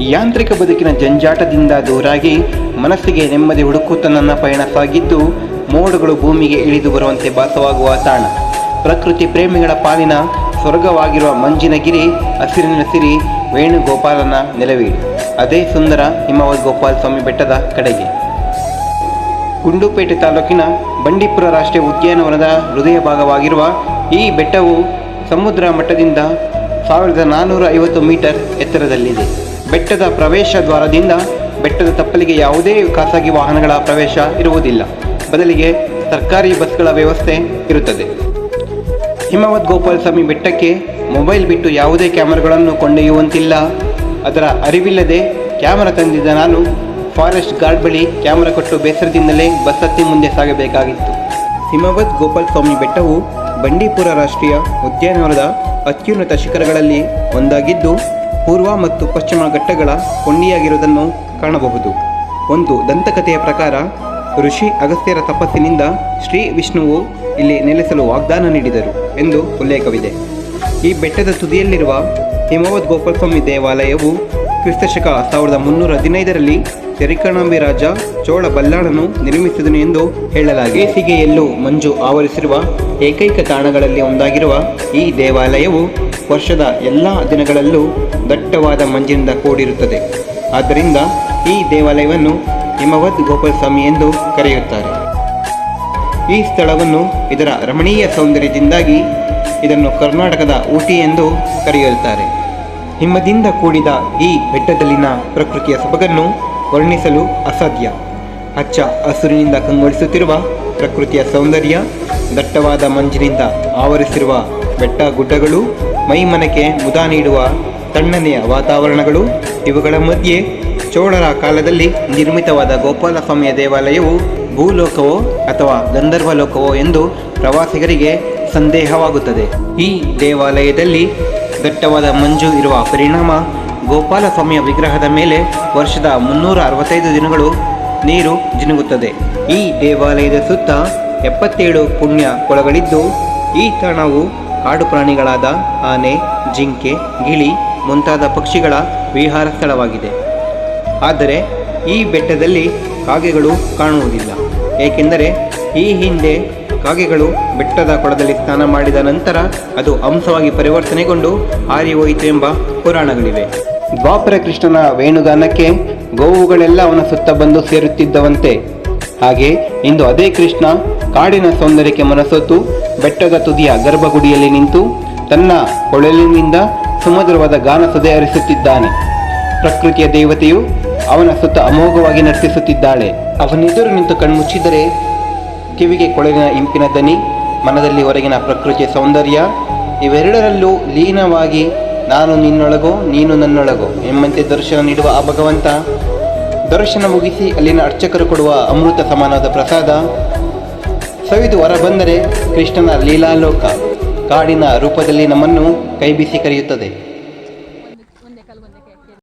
ಯಾಂತ್ರಿಕ ಬದುಕಿನ ಜಂಜಾಟದಿಂದ ದೂರಾಗಿ ಮನಸ್ಸಿಗೆ ನೆಮ್ಮದಿ ಹುಡುಕುತ್ತ ನನ್ನ ಪಯಣ ಸಾಗಿದ್ದು, ಮೋಡಗಳು ಭೂಮಿಗೆ ಇಳಿದು ಬರುವಂತೆ ಭಾಸವಾಗುವ ತಾಣ. ಪ್ರಕೃತಿ ಪ್ರೇಮಿಗಳ ಪಾಲಿನ ಸ್ವರ್ಗವಾಗಿರುವ ಮಂಜಿನಗಿರಿ, ಹಸಿರಿನ ಸಿರಿ, ವೇಣುಗೋಪಾಲನ ನೆಲವೀಡು. ಅದೇ ಸುಂದರ ಹಿಮವದ್ ಗೋಪಾಲ ಸ್ವಾಮಿ ಬೆಟ್ಟದ ಕಡೆಗೆ. ಗುಂಡುಪೇಟೆ ತಾಲೂಕಿನ ಬಂಡೀಪುರ ರಾಷ್ಟ್ರೀಯ ಉದ್ಯಾನವನದ ಹೃದಯ ಭಾಗವಾಗಿರುವ ಈ ಬೆಟ್ಟವು ಸಮುದ್ರ ಮಟ್ಟದಿಂದ ಸಾವಿರದ ನಾನ್ನೂರ ಐವತ್ತು ಮೀಟರ್ ಎತ್ತರದಲ್ಲಿದೆ. ಬೆಟ್ಟದ ಪ್ರವೇಶ ದ್ವಾರದಿಂದ ಬೆಟ್ಟದ ತಪ್ಪಲಿಗೆ ಯಾವುದೇ ಖಾಸಗಿ ವಾಹನಗಳ ಪ್ರವೇಶ ಇರುವುದಿಲ್ಲ. ಬದಲಿಗೆ ಸರ್ಕಾರಿ ಬಸ್ಗಳ ವ್ಯವಸ್ಥೆ ಇರುತ್ತದೆ. ಹಿಮವದ್ ಗೋಪಾಲಸ್ವಾಮಿ ಬೆಟ್ಟಕ್ಕೆ ಮೊಬೈಲ್ ಬಿಟ್ಟು ಯಾವುದೇ ಕ್ಯಾಮರಾಗಳನ್ನು ಕೊಂಡೊಯ್ಯುವಂತಿಲ್ಲ. ಅದರ ಅರಿವಿಲ್ಲದೆ ಕ್ಯಾಮರಾ ತಂದಿದ್ದ ನಾನು ಫಾರೆಸ್ಟ್ ಗಾರ್ಡ್ ಬಳಿ ಕ್ಯಾಮರಾ ಕೊಟ್ಟು ಬೇಸರದಿಂದಲೇ ಬಸ್ ಹತ್ತಿ ಮುಂದೆ ಸಾಗಬೇಕಾಗಿತ್ತು. ಹಿಮವದ್ ಗೋಪಾಲಸ್ವಾಮಿ ಬೆಟ್ಟವು ಬಂಡೀಪುರ ರಾಷ್ಟ್ರೀಯ ಉದ್ಯಾನವನದ ಅತ್ಯುನ್ನತ ಶಿಖರಗಳಲ್ಲಿ ಒಂದಾಗಿದ್ದು ಪೂರ್ವ ಮತ್ತು ಪಶ್ಚಿಮ ಘಟ್ಟಗಳ ಕೊಂಡಿಯಾಗಿರುವುದನ್ನು ಕಾಣಬಹುದು. ಒಂದು ದಂತಕಥೆಯ ಪ್ರಕಾರ, ಋಷಿ ಅಗಸ್ತ್ಯರ ತಪಸ್ಸಿನಿಂದ ಶ್ರೀ ವಿಷ್ಣುವು ಇಲ್ಲಿ ನೆಲೆಸಲು ವಾಗ್ದಾನ ನೀಡಿದರು ಎಂದು ಉಲ್ಲೇಖವಿದೆ. ಈ ಬೆಟ್ಟದ ತುದಿಯಲ್ಲಿರುವ ಹಿಮವದ್ ಗೋಪಾಲಸ್ವಾಮಿ ದೇವಾಲಯವು ಕ್ರಿಸ್ತಶಕ ಸಾವಿರದ ಮುನ್ನೂರ ಹದಿನೈದರಲ್ಲಿ ತೆರಿಕಣಾಂಬಿ ರಾಜ ಚೋಳ ಬಲ್ಲಾಳನು ನಿರ್ಮಿಸಿದನು ಎಂದು ಹೇಳಲಾಗಿದೆ. ಬೇಸಿಗೆಯಲ್ಲೂ ಮಂಜು ಆವರಿಸಿರುವ ಏಕೈಕ ತಾಣಗಳಲ್ಲಿ ಒಂದಾಗಿರುವ ಈ ದೇವಾಲಯವು ವರ್ಷದ ಎಲ್ಲ ದಿನಗಳಲ್ಲೂ ದಟ್ಟವಾದ ಮಂಜಿನಿಂದ ಕೂಡಿರುತ್ತದೆ. ಆದ್ದರಿಂದ ಈ ದೇವಾಲಯವನ್ನು ಹಿಮವದ್ ಗೋಪಾಲಸ್ವಾಮಿ ಎಂದು ಕರೆಯುತ್ತಾರೆ. ಈ ಸ್ಥಳವನ್ನು ಇದರ ರಮಣೀಯ ಸೌಂದರ್ಯದಿಂದಾಗಿ ಇದನ್ನು ಕರ್ನಾಟಕದ ಊಟಿ ಎಂದು ಕರೆಯುತ್ತಾರೆ. ಹಿಮದಿಂದ ಕೂಡಿದ ಈ ಬೆಟ್ಟದಲ್ಲಿನ ಪ್ರಕೃತಿಯ ಸೊಬಗನ್ನು ವರ್ಣಿಸಲು ಅಸಾಧ್ಯ. ಹಚ್ಚ ಹಸುರಿನಿಂದ ಕಂಗೊಳಿಸುತ್ತಿರುವ ಪ್ರಕೃತಿಯ ಸೌಂದರ್ಯ, ದಟ್ಟವಾದ ಮಂಜಿನಿಂದ ಆವರಿಸಿರುವ ಬೆಟ್ಟ ಗುಡ್ಡಗಳು, ಮೈಮನಕ್ಕೆ ಮುದ ನೀಡುವ ತಣ್ಣನೆಯ ವಾತಾವರಣಗಳು, ಇವುಗಳ ಮಧ್ಯೆ ಚೋಳರ ಕಾಲದಲ್ಲಿ ನಿರ್ಮಿತವಾದ ಗೋಪಾಲಸ್ವಾಮಿಯ ದೇವಾಲಯವು ಭೂಲೋಕವೋ ಅಥವಾ ಗಂಧರ್ವ ಲೋಕವೋ ಎಂದು ಪ್ರವಾಸಿಗರಿಗೆ ಸಂದೇಹವಾಗುತ್ತದೆ. ಈ ದೇವಾಲಯದಲ್ಲಿ ದಟ್ಟವಾದ ಮಂಜು ಇರುವ ಪರಿಣಾಮ ಗೋಪಾಲಸ್ವಾಮಿಯ ವಿಗ್ರಹದ ಮೇಲೆ ವರ್ಷದ ಮುನ್ನೂರ ಅರವತ್ತೈದು ದಿನಗಳು ನೀರು ಜಿನುಗುತ್ತದೆ. ಈ ದೇವಾಲಯದ ಸುತ್ತ ಎಪ್ಪತ್ತೇಳು ಪುಣ್ಯ ಕೊಳಗಳಿದ್ದು, ಈ ತಾಣವು ಕಾಡು ಪ್ರಾಣಿಗಳಾದ ಆನೆ, ಜಿಂಕೆ, ಗಿಳಿ ಮುಂತಾದ ಪಕ್ಷಿಗಳ ವಿಹಾರ ಸ್ಥಳವಾಗಿದೆ. ಆದರೆ ಈ ಬೆಟ್ಟದಲ್ಲಿ ಕಾಗೆಗಳು ಕಾಣುವುದಿಲ್ಲ. ಏಕೆಂದರೆ ಈ ಹಿಂದೆ ಕಾಗೆಗಳು ಬೆಟ್ಟದ ಕೊಳದಲ್ಲಿ ಸ್ನಾನ ಮಾಡಿದ ನಂತರ ಅದು ಅಂಶವಾಗಿ ಪರಿವರ್ತನೆಗೊಂಡು ಹಾರಿ ಹೋಯಿತು ಎಂಬ ಪುರಾಣಗಳಿವೆ. ದ್ವಾಪರ ಕೃಷ್ಣನ ವೇಣುಗಾನಕ್ಕೆ ಗೋವುಗಳೆಲ್ಲ ಅವನ ಸುತ್ತ ಬಂದು ಸೇರುತ್ತಿದ್ದವಂತೆ. ಹಾಗೆ ಇಂದು ಅದೇ ಕೃಷ್ಣ ಕಾಡಿನ ಸೌಂದರ್ಯಕ್ಕೆ ಮನಸೊತ್ತು ಬೆಟ್ಟದ ತುದಿಯ ಗರ್ಭಗುಡಿಯಲ್ಲಿ ನಿಂತು ತನ್ನ ಕೊಳಲಿನಿಂದ ಸುಮಧುರವಾದ ಗಾನ ಸದೆ ಹರಿಸುತ್ತಿದ್ದಾನೆ ಪ್ರಕೃತಿಯ ದೇವತೆಯು ಅವನ ಸುತ್ತ ಅಮೋಘವಾಗಿ ನರ್ತಿಸುತ್ತಿದ್ದಾಳೆ ಅವನೆದುರು ನಿಂತು ಕಣ್ಮುಚ್ಚಿದರೆ ಕಿವಿಗೆ ಕೊಳಗಿನ ಇಂಪಿನ ದನಿ, ಮನದಲ್ಲಿ ಹೊರಗಿನ ಪ್ರಕೃತಿಯ ಸೌಂದರ್ಯ, ಇವೆರಡರಲ್ಲೂ ಲೀನವಾಗಿ ನಾನು ನಿನ್ನೊಳಗೋ, ನೀನು ನನ್ನೊಳಗೋ ಎಂಬಂತೆ ದರ್ಶನ ನೀಡುವ ಆ ಭಗವಂತ. ದರ್ಶನ ಮುಗಿಸಿ ಅಲ್ಲಿನ ಅರ್ಚಕರು ಕೊಡುವ ಅಮೃತ ಸಮಾನದ ಪ್ರಸಾದ. ಸವಿದು ಹೊರಬಂದರೆ ಕೃಷ್ಣನ ಲೀಲಾಲೋಕ. ಕಾಡಿನ ರೂಪದಲ್ಲಿ ನಮ್ಮನ್ನು ಕೈಬೀಸಿ ಕರೆಯುತ್ತದೆ.